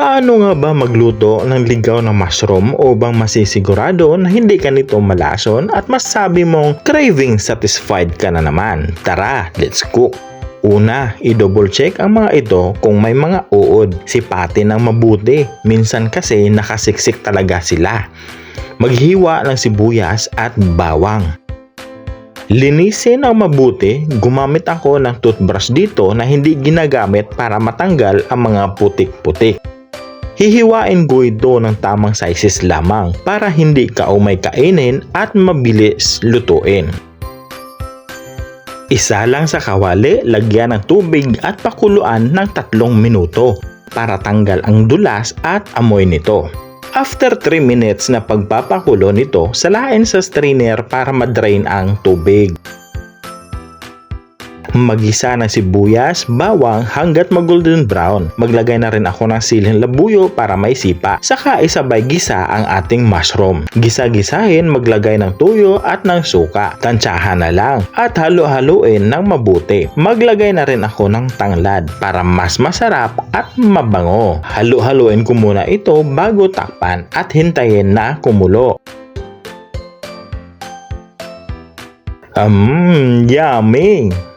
Paano nga ba magluto ng ligaw na mushroom upang masisigurado na hindi ka nito malason at masabi mong craving satisfied ka na naman? Tara, let's cook! Una, i-double check ang mga ito kung may mga uod. Sipatin ng mabuti. Minsan kasi nakasiksik talaga sila. Maghiwa ng sibuyas at bawang. Linisin ang mabuti, gumamit ako ng toothbrush dito na hindi ginagamit para matanggal ang mga putik-putik. Hihiwain ko ito ng tamang sizes lamang para hindi ka umay kainin at mabilis lutuin. Isa lang sa kawali, lagyan ng tubig at pakuluan ng tatlong minuto para tanggal ang dulas at amoy nito. After 3 minutes na pagpapakulo nito, salain sa strainer para madrain ang tubig. Magisa ng sibuyas, bawang hanggat mag-golden brown. Maglagay na rin ako ng siling labuyo para may sipa. Saka isabay gisa ang ating mushroom. Gisa-gisahin, maglagay ng tuyo at ng suka. Tansyahan na lang at halo-haluin ng mabuti. Maglagay na rin ako ng tanglad para mas masarap at mabango. Halo-haluin ko muna ito bago takpan at hintayin na kumulo. Um, yummy!